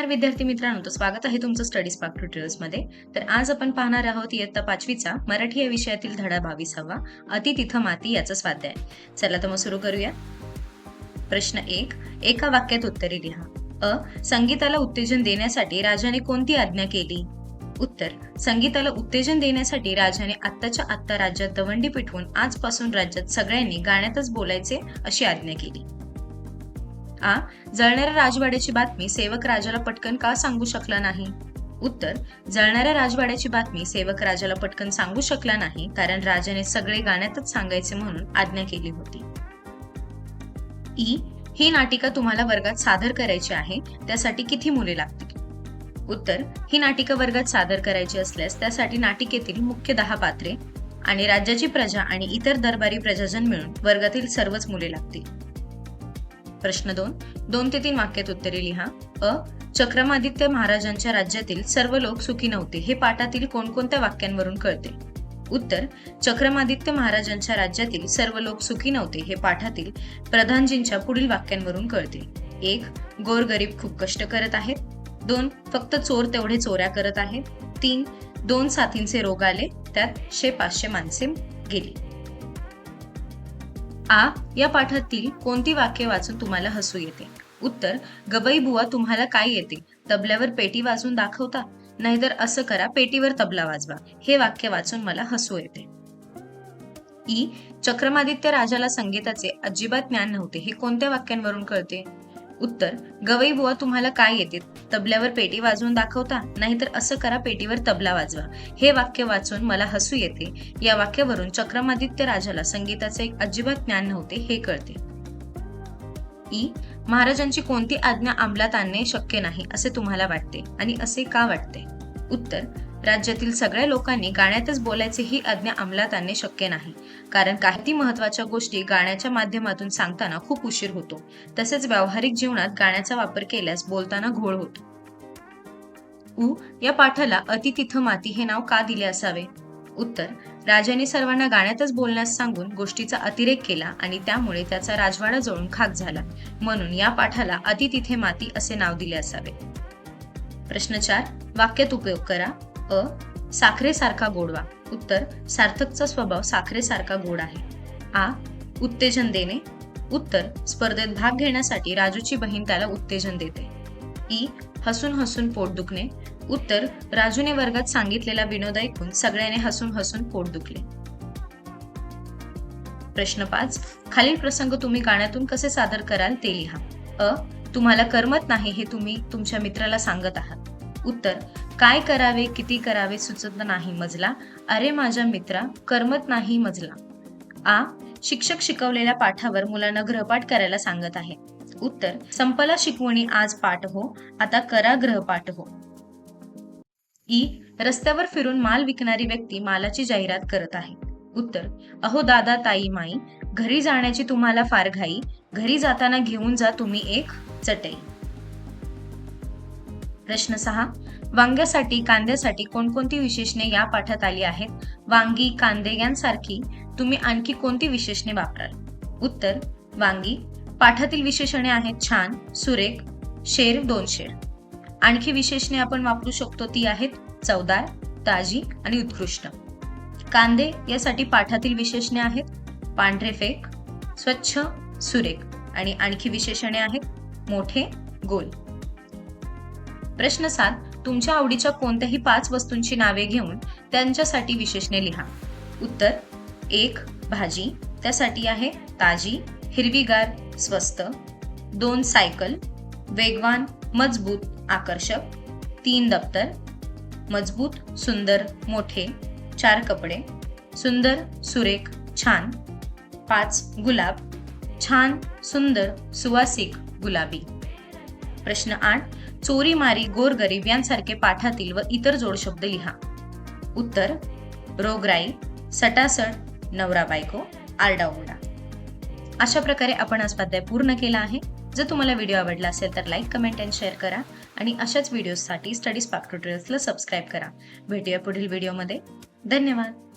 नमस्कार विद्यार्थी मित्रांनो तर स्वागत आहे तुमचं स्टडी स्पार्क ट्युटोरियल्समध्ये तर आज आपण पाहणार आहोत इयत्ता पाचवीचा मराठी या विषयातील धडा बावीसावा अति तिथं माती याचा स्वाध्याय. चला तर मग सुरू करूया. प्रश्न एक एका वाक्यात उत्तरे लिहा. अ संगीताला उत्तेजन देण्यासाठी राजाने कोणती आज्ञा केली? उत्तर संगीताला उत्तेजन देण्यासाठी राजाने आत्ताच्या आत्ता राज्यात दवंडी पिटवून आजपासून राज्यात सगळ्यांनी गाण्यातच बोलायचे अशी आज्ञा केली. आ? जळणाऱ्या राजवाड्याची बातमी सेवक राजाला पटकन का सांगू शकला नाही? उत्तर जळणाऱ्या राजवाड्याची बातमी सेवक राजाला पटकन सांगू शकला नाही कारण राजाने सगळे गाण्यातच सांगायचे म्हणून आज्ञा केली होती. ई ही नाटिका तुम्हाला वर्गात सादर करायची आहे त्यासाठी किती मुले लागतील? उत्तर ही नाटिका वर्गात सादर करायची असल्यास त्यासाठी नाटिकेतील मुख्य दहा पात्रे आणि राज्याची प्रजा आणि इतर दरबारी प्रजाजन मिळून वर्गातील सर्वच मुले लागतील. प्रश्न दोन. दोन ते तीन वाक्यात उत्तरे लिहा. अ. चक्रमादित्य महाराजांच्या राज्यातील सर्व लोक सुखी नव्हते. हे पाठातील कोणकोणत्या वाक्यांवरून कळते? उत्तर. चक्रमादित्य महाराजांच्या राज्यातील सर्व लोक सुखी नव्हते. हे पाठातील प्रधानजींच्या पुढील वाक्यांवरून कळते. एक. गोरगरीब खूप कष्ट करत आहेत. दोन. फक्त चोर तेवढे चोऱ्या करत आहेत. तीन. दोन साथींचे रोग आले. त्यात शे पाचशे माणसे गेली. आ या पाठातील कोणती वाक्य वाचून तुम्हाला हसू येते? उत्तर गबई बुवा तुम्हाला काय येते? तबल्यावर पेटी वाजून दाखवता? नाहीतर असं करा पेटीवर तबला वाजवा. हे वाक्य वाचून मला हसू येते. ई चक्रमादित्य राजाला संगीताचे अजिबात ज्ञान नव्हते. हे कोणत्या वाक्यांवरून कळते? उत्तर गवई बुवा तुम्हाला काय येते? तबल्यावर पेटी वाजवून दाखवता? नाहीतर असं करा पेटीवर तबला वाजवा. हे वाक्य वाचून मला हसू येते. या वाक्यावरून चक्रमादित्य राजाला संगीताचे एक अजिबात ज्ञान नव्हते हे कळते. ई महाराजांची कोणती आज्ञा अंमलात आणणे शक्य नाही असे तुम्हाला वाटते आणि असे का वाटते? उत्तर राज्यातील सगळ्या लोकांनी गाण्यातच बोलायचे ही आज्ञा अंमलात आणणे शक्य नाही. कारण काही महत्त्वाच्या गोष्टी गाण्याच्या माध्यमातून सांगताना खूप उशीर होतो. तसेच व्यावहारिक जीवनात गाण्याचा वापर केल्यास बोलताना घोळ होतो. उ या पाठाला अति तिथ माती हे नाव का दिले असावे? उत्तर राजाने सर्वांना गाण्यातच बोलण्यास सांगून गोष्टीचा अतिरेक केला आणि त्यामुळे त्याचा राजवाडा जळून खाक झाला. म्हणून या पाठाला अति तिथे माती असे नाव दिले असावे. प्रश्न चार वाक्यात उपयोग करा. अ साखरेसारखा गोडवा उत्तर सार्थकचा स्वभाव साखरेसारखा गोड आहे. आ उत्तेजन देणे. उत्तर स्पर्धेत भाग घेण्यासाठी राजूची बहीण त्याला उत्तेजन देते. ई हसून हसून पोट दुखणे. उत्तर राजूने वर्गात सांगितलेला विनोद ऐकून सगळ्याने हसून हसून पोट दुखले. प्रश्न पाच खालील प्रसंग तुम्ही गाण्यातून कसे सादर कराल ते लिहा. अ तुम्हाला करमत नाही हे तुम्ही तुमच्या मित्राला सांगत आहात. उत्तर काय करावे किती करावे सुचत नाही मजला. अरे माझ्या मित्रा करमत नाही मजला. आ शिक्षक शिकवलेल्या पाठावर मुलांना ग्रहपाठ करायला सांगत आहे. उत्तर संपला शिकवणी आज पाठ हो. आता करा ग्रहपाठ हो. ई रस्त्यावर फिरून माल विकणारी व्यक्ती मालाची जाहिरात करत आहे. उत्तर अहो दादा ताई माई घरी जाण्याची तुम्हाला फार घाई. घरी जाताना घेऊन जा तुम्ही एक चटई. प्रश्न सहा वांग्यासाठी कांद्यासाठी कोणकोणती विशेषणे या पाठात आली आहेत? वांगी कांदे यांसारखी तुम्ही आणखी कोणती विशेषणे वापराल? उत्तर वांगी. पाठातील विशेषणे आहेत छान सुरेख शेर दोन शेर. आणखी विशेषणे आपण वापरू शकतो ती आहेत चवदार ताजी आणि उत्कृष्ट. कांदे यासाठी पाठातील विशेषणे आहेत पांढरे फेक स्वच्छ सुरेख आणि आणखी विशेषणे आहेत मोठे गोल. प्रश्न सात तुमच्या आवडीच्या कोणत्याही पाच वस्तूंची नावे घेऊन त्यांच्यासाठी विशेषणे लिहा. उत्तर एक भाजी. त्यासाठी आहे ताजी हिरवीगार स्वस्त. दोन सायकल. वेगवान मजबूत आकर्षक. तीन दप्तर. मजबूत सुंदर मोठे. चार कपडे. सुंदर सुरेख छान. पाच गुलाब. छान सुंदर सुवासिक गुलाबी. प्रश्न आठ चोरी मारी गोरगरीब यांसारखे पाठातील व इतर जोडशब्द लिहा. उत्तर रोगराई सटासट नवरा बायको आरडाओरडा अशा प्रकारे आपण आज स्वाध्याय पूर्ण केला आहे. जर तुम्हाला व्हिडिओ आवडला असेल तर लाईक कमेंट अँड शेअर करा आणि अशाच व्हिडिओसाठी स्टडीज स्पार्क ट्युटोरियल्सला सबस्क्राईब करा. भेटूया पुढील व्हिडिओमध्ये. धन्यवाद.